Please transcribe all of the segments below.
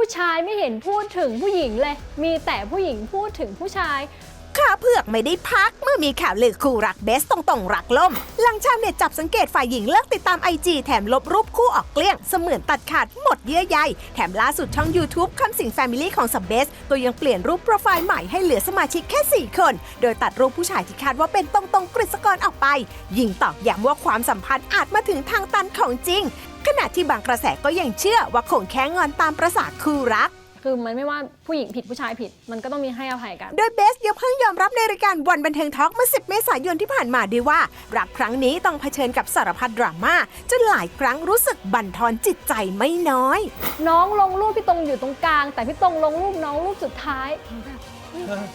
ผู้ชายไม่เห็นพูดถึงผู้หญิงเลย มีแต่ผู้หญิงพูดถึงผู้ชาย ขาเผือกไม่ได้พักเมื่อมีข่าวลือคู่รักเบสตรงๆรักล่ม หลังชาวเน็ตจับสังเกตฝ่ายหญิงเลิกติดตามไอจีแถมลบรูปคู่ออกเกลี้ยง เสมือนตัดขาดหมดเยื่อใยแถมล่าสุดช่อง YouTube คำสิงแฟมิลี่ของสับเบสตัวยังเปลี่ยนรูปโปรไฟล์ใหม่ให้เหลือสมาชิกแค่ 4 คน โดยตัดรูปผู้ชายที่คาดว่าเป็นตรงๆกฤษกรออกไป ยิงตอกย้ำว่าความสัมพันธ์อาจมาถึงทางตันของจริง ขณะที่บางกระแสก็ยังเชื่อว่าคงแค่งอนตามประสาคู่รัก คือมันไม่ว่าผู้หญิงผิดผู้ชายผิด มันก็ต้องมีให้อภัยกัน โดยเบสยังเพิ่งยอมรับในรายการวันบันเทิงทอล์กเมื่อ 10 เมษายนที่ผ่านมาด้วยว่า รักครั้งนี้ต้องเผชิญกับสารพัดดราม่าจนหลายครั้งรู้สึกบั่นทอนจิตใจไม่น้อย น้องลงรูปพี่ตรงอยู่ตรงกลาง แต่พี่ตรงลงรูปน้องรูปสุดท้ายหนูแบบเฮ้ย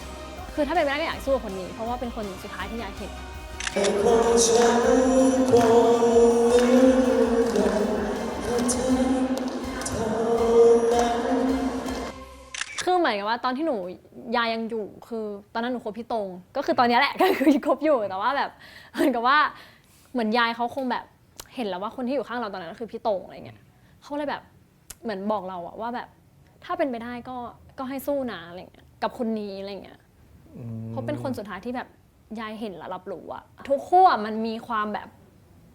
คือถ้าเป็นไปได้ก็อยากสู้กับคนนี้ เพราะว่าเป็นคนสุดท้ายที่ยายเห็น ว่าตอนที่หนูยายยังอยู่คือตอนนั้นหนูคบพี่ตรงก็คือตอนนี้แหละก็คือคบอยู่แต่ว่าแบบเหมือนกับว่าเหมือนยายเขาคงแบบเห็นแล้วว่าคนที่อยู่ข้างเราตอนนั้นก็คือพี่ตรงอะไรเงี้ยเขาเลยแบบเหมือนบอกเราอะว่าแบบถ้าเป็นไปได้ก็ก็ให้สู้นะอะไรเงี้ยกับคนนี้อะไรเงี้ยเพราะเป็นคนสุดท้ายที่แบบยายเห็นและรับรู้อะทุกคู่อะมันมีความแบบ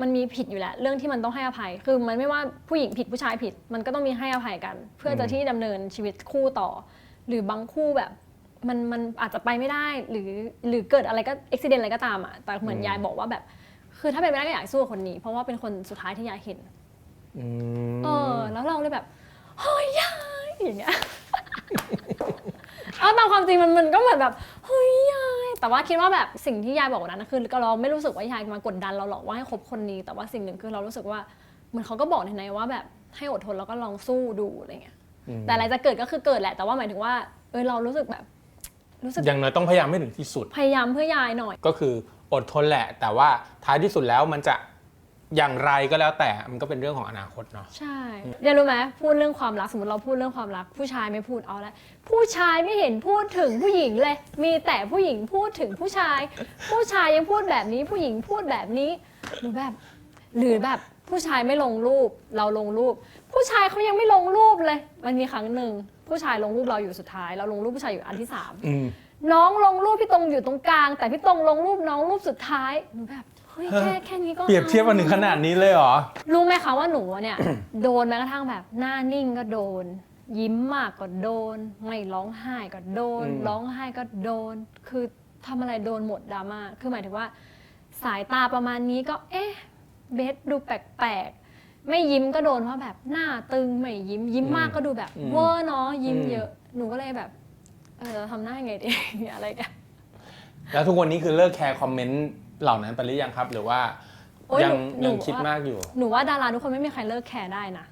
มันมีผิดอยู่แล้ว เรื่องที่มันต้องให้อภัย คือมันไม่ว่าผู้หญิงผิดผู้ชายผิด มันก็ต้องมีให้อภัยกัน เพื่อจะที่ดำเนินชีวิตคู่ต่อ หรือบางคู่แบบมันมันอาจจะไปไม่ได้หรือหรือเกิดอะไรก็อุบิเหตุอะไรก็ตามอะแต่เหมือนยายบอกว่าแบบ คือถ้าเป็นไปได้ก็อยากสู้กับคนนี้ เพราะว่าเป็นคนสุดท้ายที่ยายเห็นอืมเออ แล้วเราเลยแบบเฮ้ยยายอย่างเงี้ยเอาตามความจริงมันมันก็เหมือนแบบเฮ้ยยายแต่ว่าคิดว่าแบบสิ่งที่ยายบอกวันนั้นนะคือเราไม่รู้สึกว่ายายมากดดันเราหรอกว่าให้คบคนนี้ แต่ว่าสิ่งหนึ่งคือเรารู้สึกว่าเหมือนเขาก็บอกในในๆว่าแบบให้อดทนแล้วก็ลองสู้ดูอะไรเงี้ย แต่อะไรจะเกิดก็คือเกิดแหละ แต่ว่าหมายถึงว่า เออเรารู้สึกแบบรู้สึกอย่างน้อยต้องพยายามให้ถึงที่สุด พยายามเพื่อยายหน่อย ก็คืออดทนแหละ แต่ว่าท้ายที่สุดแล้วมันจะอย่างไรก็แล้วแต่มันก็เป็นเรื่องของอนาคตเนาะใช่เรียนรู้ไหมพูดเรื่องความรักสมมติเราพูดเรื่องความรัก ผู้ชายไม่พูดเอาละผู้ชายไม่เห็นพูดถึงผู้หญิงเลย มีแต่ผู้หญิงพูดถึงผู้ชาย ผู้ชายยังพูดแบบนี้ผู้หญิงพูดแบบนี้หรือแบบ หรือแบบ ผู้ชายไม่ลงรูปเราลงรูป ผู้ชายเขายังไม่ลงรูปเลย มันมีครั้งหนึ่งผู้ชายลงรูปเราอยู่สุดท้าย เราลงรูปผู้ชายอยู่อันที่สามอืม น้องลงรูปพี่ตรงอยู่ตรงกลาง แต่พี่ตรงลงรูปน้องรูปสุดท้ายหนูแบบเฮ้ยแค่แค่นี้ก็เปรียบเทียบกันถึงขนาดนี้เลยเหรอ รู้ไหมคะว่าหนูเนี่ย โดนแม้กระทั่งแบบหน้านิ่งก็โดน ยิ้มมากก็โดน ไม่ร้องไห้ก็โดน อืม ร้องไห้ก็โดน คือทำอะไรโดนหมดดราม่าคือหมายถึงว่า สายตาประมาณนี้ก็เอ๊ะ เบสดูแปลกๆ ไม่ยิ้มก็โดนว่าแบบหน้าตึงไม่ยิ้มยิ้มมากก็ดูแบบเวอร์เนาะยิ้มเยอะ หนูก็เลยแบบ เออเราทำหน้ายังไงดีอะไรกัน แล้วทุกวันนี้คือเลิกแคร์คอมเมนต์เหล่านั้นไปหรือยังครับ หรือว่าโอ๊ยยังหนูยังหนูคิดว่า มากอยู่ หนูว่าดาราทุกคนไม่มีใครเลิกแคร์ได้นะ